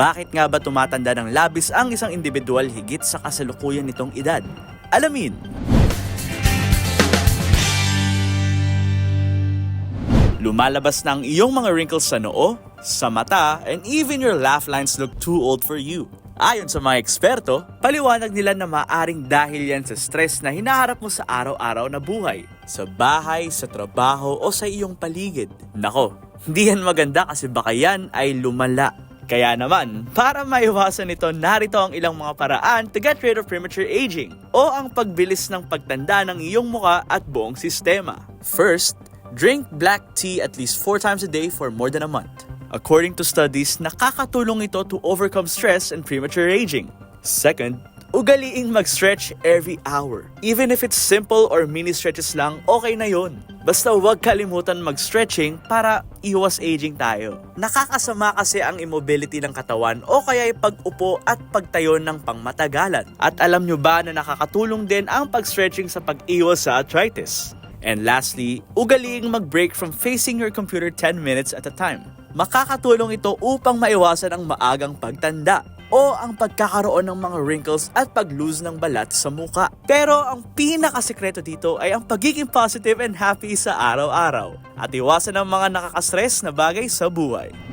Bakit nga ba tumatanda ng labis ang isang individual higit sa kasalukuyan nitong edad? Alamin! Lumalabas na ang iyong mga wrinkles sa noo, sa mata, and even your laugh lines look too old for you. Ayon sa mga eksperto, paliwanag nila na maaring dahil yan sa stress na hinaharap mo sa araw-araw na buhay. Sa bahay, sa trabaho, o sa iyong paligid. Nako, hindi yan maganda kasi baka yan ay lumala. Kaya naman, para maiwasan ito, narito ang ilang mga paraan to get rid of premature aging o ang pagbilis ng pagtanda ng iyong muka at buong sistema. First, drink black tea at least 4 times a day for more than a month. According to studies, nakakatulong ito to overcome stress and premature aging. Second, ugaliing mag-stretch every hour. Even if it's simple or mini stretches lang, okay na yon. Basta huwag kalimutan mag-stretching para iwas aging tayo. Nakakasama kasi ang immobility ng katawan o kaya pag-upo at pagtayo ng pangmatagalan. At alam nyo ba na nakakatulong din ang pag-stretching sa pag-iwas sa arthritis? And lastly, ugaliing mag-break from facing your computer 10 minutes at a time. Makakatulong ito upang maiwasan ang maagang pagtanda o ang pagkakaroon ng mga wrinkles at pag-lose ng balat sa muka. Pero ang pinakasekreto dito ay ang pagiging positive and happy sa araw-araw at iwasan ang mga nakakastress na bagay sa buhay.